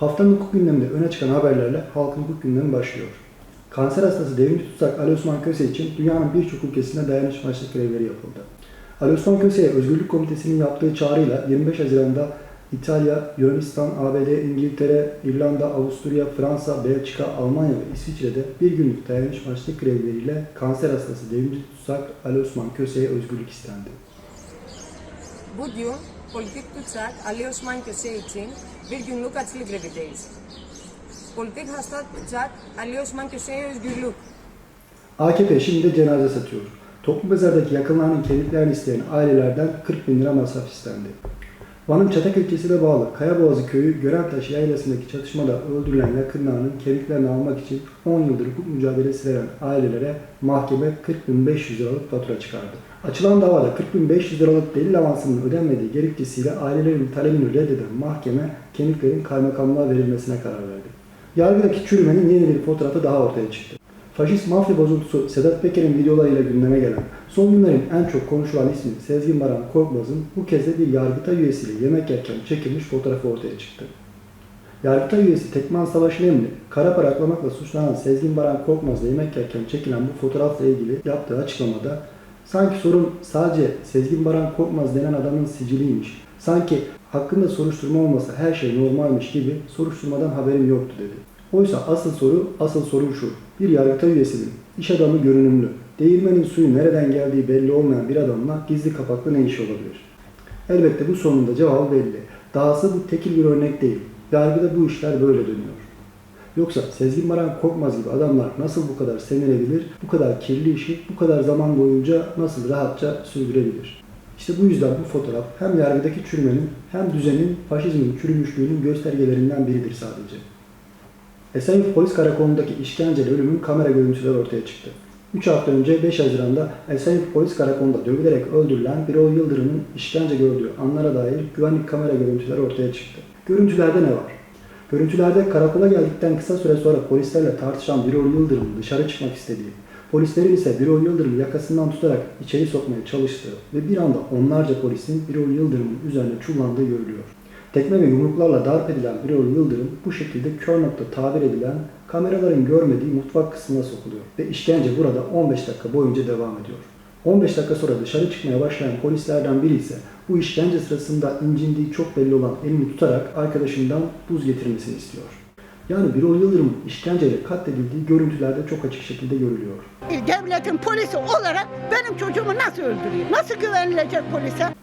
Haftanın hukuk gündeminde öne çıkan haberlerle halkın hukuk gündemi başlıyor. Kanser hastası devrimci tutsak Ali Osman Köse için dünyanın birçok ülkesinde dayanışma başlık grevleri yapıldı. Ali Osman Köse'ye Özgürlük Komitesi'nin yaptığı çağrıyla 25 Haziran'da İtalya, Yunanistan, ABD, İngiltere, İrlanda, Avusturya, Fransa, Belçika, Almanya ve İsviçre'de bir günlük dayanışma başlık grevleriyle kanser hastası devrimci tutsak Ali Osman Köse'ye özgürlük istendi. Bugün politik tutsak Ali Osman Köse için bir günlük açlık grevideyiz. Politik hasta tutsak Ali Osman Köse'ye özgürlük. AKP şimdi cenaze satıyor. Toplu mezardaki yakınlarının kemiklerini isteyen ailelerden 40 bin lira masraf istendi. Van'ın Çatak ilçesine bağlı Kayaboğazı köyü Göreltaş yaylasındaki çatışmada öldürülen yakınlarının kemiklerini almak için 10 yıldır hukuk mücadelesi veren ailelere mahkeme 40.500 liralık fatura çıkardı. Açılan davada 40.500 liralık delil avansının ödenmediği gerekçesiyle ailelerin talebini reddeden mahkeme kemiklerin kaymakamlığa verilmesine karar verdi. Yargıdaki çürümenin yeni bir fotoğrafı daha ortaya çıktı. Faşist mafya bozuntusu Sedat Peker'in videolarıyla gündeme gelen, son günlerin en çok konuşulan ismi Sezgin Baran Korkmaz'ın bu kez de bir Yargıtay üyesiyle yemek yerken çekilmiş fotoğrafı ortaya çıktı. Yargıtay üyesi Tekman Savaş Nemli, kara para aklamakla suçlanan Sezgin Baran Korkmaz'la yemek yerken çekilen bu fotoğrafla ilgili yaptığı açıklamada sanki sorun sadece Sezgin Baran Korkmaz denen adamın siciliymiş, sanki hakkında soruşturma olmasa her şey normalmiş gibi soruşturmadan haberim yoktu dedi. Oysa asıl soru, asıl sorun şu. Bir yargıtay üyesinin, iş adamı görünümlü, değirmenin suyu nereden geldiği belli olmayan bir adamla gizli kapaklı ne işi olabilir? Elbette bu sorunun da cevabı belli. Dahası bu tekil bir örnek değil. Yargıda bu işler böyle dönüyor. Yoksa Sezgin Baran Korkmaz gibi adamlar nasıl bu kadar senilebilir, bu kadar kirli işi bu kadar zaman boyunca nasıl rahatça sürdürebilir? İşte bu yüzden bu fotoğraf hem yargıdaki çürümenin hem düzenin faşizmin çürümüşlüğünün göstergelerinden biridir sadece. Esenyurt Polis Karakolu'ndaki işkenceli ölümün kamera görüntüleri ortaya çıktı. 3 hafta önce 5 Haziran'da Esenyurt Polis Karakolu'nda dövülerek öldürülen Birol Yıldırım'ın işkence gördüğü anlara dair güvenlik kamera görüntüleri ortaya çıktı. Görüntülerde ne var? Görüntülerde karakola geldikten kısa süre sonra polislerle tartışan Birol Yıldırım'ın dışarı çıkmak istediği, polislerin ise Birol Yıldırım'ı yakasından tutarak içeri sokmaya çalıştığı ve bir anda onlarca polisin Birol Yıldırım'ın üzerine çullandığı görülüyor. Tekme ve yumruklarla darp edilen Birol Yıldırım bu şekilde kör nokta tabir edilen kameraların görmediği mutfak kısmına sokuluyor ve işkence burada 15 dakika boyunca devam ediyor. 15 dakika sonra dışarı çıkmaya başlayan polislerden biri ise bu işkence sırasında incindiği çok belli olan elini tutarak arkadaşından buz getirmesini istiyor. Yani Birol Yıldırım'ın işkenceyle katledildiği görüntülerde çok açık şekilde görülüyor. devletin polisi olarak benim çocuğumu nasıl öldürüyor? Nasıl güvenilecek polise?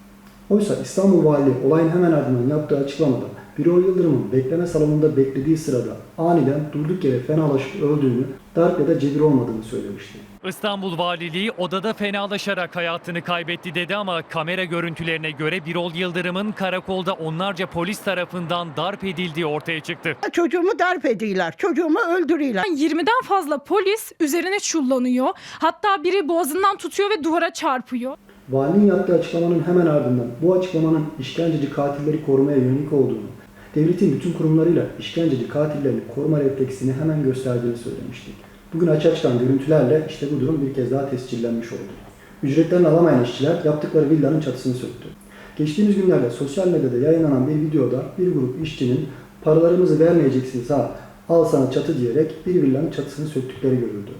Oysa İstanbul Valiliği olayın hemen ardından yaptığı açıklamada Birol Yıldırım'ın bekleme salonunda beklediği sırada aniden durduk yere fenalaşıp öldüğünü, darp ya da cebir olmadığını söylemişti. İstanbul Valiliği odada fenalaşarak hayatını kaybetti dedi ama kamera görüntülerine göre Birol Yıldırım'ın karakolda onlarca polis tarafından darp edildiği ortaya çıktı. Çocuğumu darp ediyorlar, çocuğumu öldürüyorlar. 20'den fazla polis üzerine çullanıyor. Hatta biri boğazından tutuyor ve duvara çarpıyor. Valinin yaptığı açıklamanın hemen ardından bu açıklamanın işkenceci katilleri korumaya yönelik olduğunu, devletin bütün kurumlarıyla işkenceci katillerini koruma refleksini hemen gösterdiğini söylemiştik. Bugün açığa çıkan görüntülerle işte bu durum bir kez daha tescillenmiş oldu. Ücretlerini alamayan işçiler yaptıkları villanın çatısını söktü. Geçtiğimiz günlerde sosyal medyada yayınlanan bir videoda bir grup işçinin paralarımızı vermeyeceksiniz ha al sana çatı diyerek bir villanın çatısını söktükleri görüldü.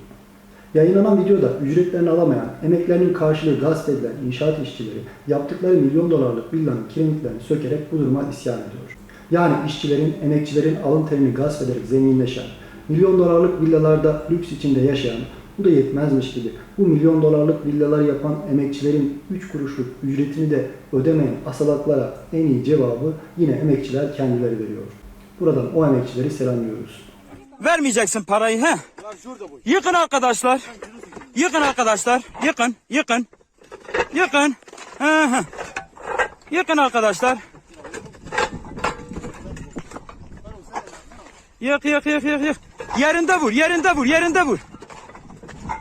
Yayınlanan videoda ücretlerini alamayan, emeklerinin karşılığı gasp edilen inşaat işçileri yaptıkları milyon dolarlık villanın kiremitlerini sökerek bu duruma isyan ediyor. Yani işçilerin, emekçilerin alın terini gasp ederek zenginleşen, milyon dolarlık villalarda lüks içinde yaşayan, bu da yetmezmiş gibi bu milyon dolarlık villalar yapan emekçilerin 3 kuruşluk ücretini de ödemeyen asalaklara en iyi cevabı yine emekçiler kendileri veriyor. Buradan o emekçileri selamlıyoruz. Vermeyeceksin parayı he. Yıkın arkadaşlar. Yıkın arkadaşlar. Yıkın, yıkın. Yıkın. Hı hı. Yıkın arkadaşlar. Yık yık yık yık yık. Yerinde vur, yerinde vur, yerinde vur.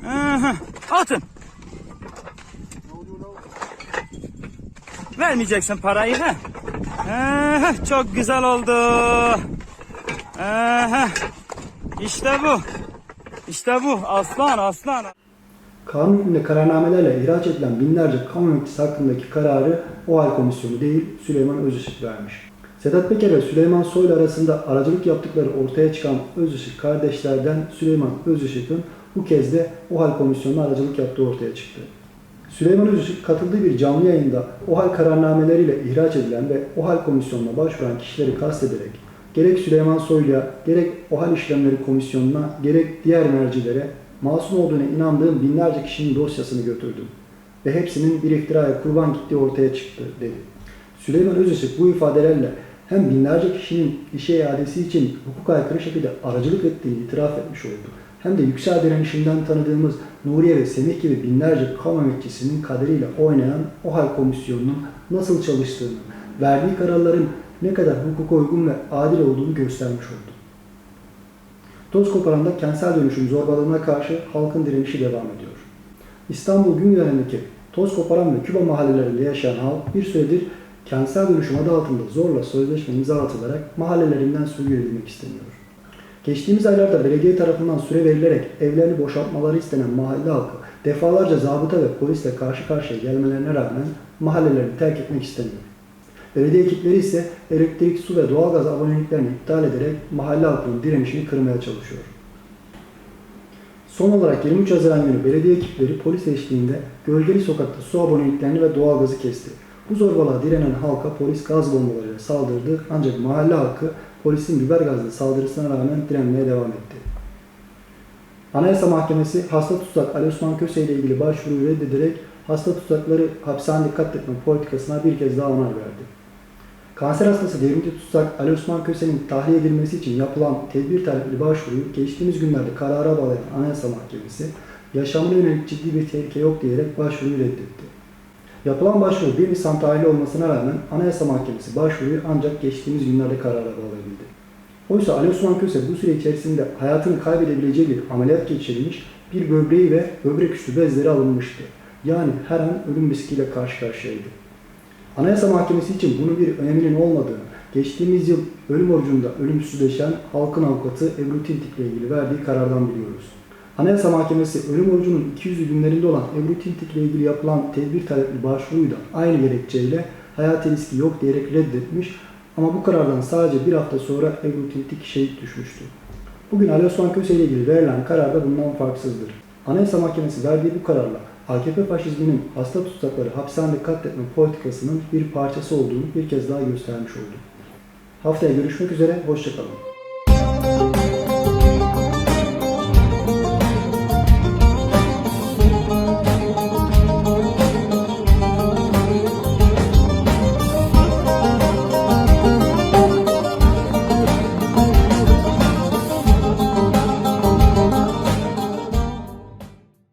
Hı hı. Atın. Vermeyeceksin parayı he. Hı. Çok güzel oldu. Hı. İşte bu. İşte bu. Aslan aslan. Kanun hükmünde kararnamelerle ihraç edilen binlerce kamu emekçisi hakkındaki kararı OHAL Komisyonu değil Süleyman Özışık vermiş. Sedat Peker ve Süleyman Soylu arasında aracılık yaptıkları ortaya çıkan Özışık kardeşlerden Süleyman Özışık'ın bu kez de OHAL komisyonuna aracılık yaptığı ortaya çıktı. Süleyman Özışık katıldığı bir canlı yayında OHAL kararnameleriyle ihraç edilen ve OHAL komisyonuna başvuran kişileri kastederek gerek Süleyman Soylu'ya gerek OHAL işlemleri komisyonuna gerek diğer mercilere masum olduğuna inandığım binlerce kişinin dosyasını götürdüm ve hepsinin bir iftiraya kurban gittiği ortaya çıktı dedi. Süleyman Özışık bu ifadelerle hem binlerce kişinin işe iadesi için hukuk aykırı şekilde aracılık ettiğini itiraf etmiş oldu. Hem de yüksel direnişinden tanıdığımız Nuriye ve Semih gibi binlerce kamu emekçisinin kaderiyle oynayan OHAL komisyonunun nasıl çalıştığını, verdiği kararların ne kadar hukuka uygun ve adil olduğunu göstermiş oldu. Toz koparanda kentsel dönüşüm zorbalığına karşı halkın direnişi devam ediyor. İstanbul Güngören'deki toz koparan ve Küba mahallelerinde yaşayan halk bir süredir kentsel dönüşüm adı altında zorla sözleşme imza atılarak mahallelerinden sürgün edilmek isteniyor. Geçtiğimiz aylarda belediye tarafından süre verilerek evlerini boşaltmaları istenen mahalle halkı defalarca zabıta ve polisle karşı karşıya gelmelerine rağmen mahallelerini terk etmek istemiyor. Belediye ekipleri ise elektrik, su ve doğalgaz aboneliklerini iptal ederek mahalle halkının direnişini kırmaya çalışıyor. Son olarak 23 Haziran günü belediye ekipleri polis eşliğinde Gölgeli Sokak'ta su aboneliklerini ve doğalgazı kesti. Bu zorbalığa direnen halka polis gaz bombalarıyla saldırdı ancak mahalle halkı polisin biber gazlı saldırısına rağmen direnmeye devam etti. Anayasa Mahkemesi hasta tutsak Ali Osman Köse ile ilgili başvuruyu reddederek hasta tutsakları hapishanede katletme politikasına bir kez daha onay verdi. Kanser hastası devrimci tutsak Ali Osman Köse'nin tahliye edilmesi için yapılan tedbir talepli başvuruyu geçtiğimiz günlerde karara bağlayan Anayasa Mahkemesi yaşamına yönelik ciddi bir tehlike yok diyerek başvuruyu reddetti. Yapılan başvuru 1 Nisan tarihli olmasına rağmen Anayasa Mahkemesi başvuruyu ancak geçtiğimiz günlerde karara bağlayabildi. Oysa Ali Osman Köse bu süre içerisinde hayatını kaybedebileceği bir ameliyat geçirilmiş, bir böbreği ve böbrek üstü bezleri alınmıştı. Yani her an ölüm riskiyle karşı karşıyaydı. Anayasa Mahkemesi için bunun bir öneminin olmadığını, geçtiğimiz yıl ölüm orucunda ölümsüzleşen halkın avukatı Ebru Tintik ile ilgili verdiği karardan biliyoruz. Anayasa Mahkemesi ölüm orucunun 200 günlerinde olan Ebru Tintik ile ilgili yapılan tedbir talepli başvuruyu da aynı gerekçeyle hayati riski yok diyerek reddetmiş ama bu karardan sadece bir hafta sonra Ebru Tintik şehit düşmüştü. Bugün Ali Osman Köse ile ilgili verilen karar da bundan farksızdır. Anayasa Mahkemesi verdiği bu kararla AKP faşizminin hasta tutsakları hapishanede katletme politikasının bir parçası olduğunu bir kez daha göstermiş oldu. Haftaya görüşmek üzere, hoşçakalın.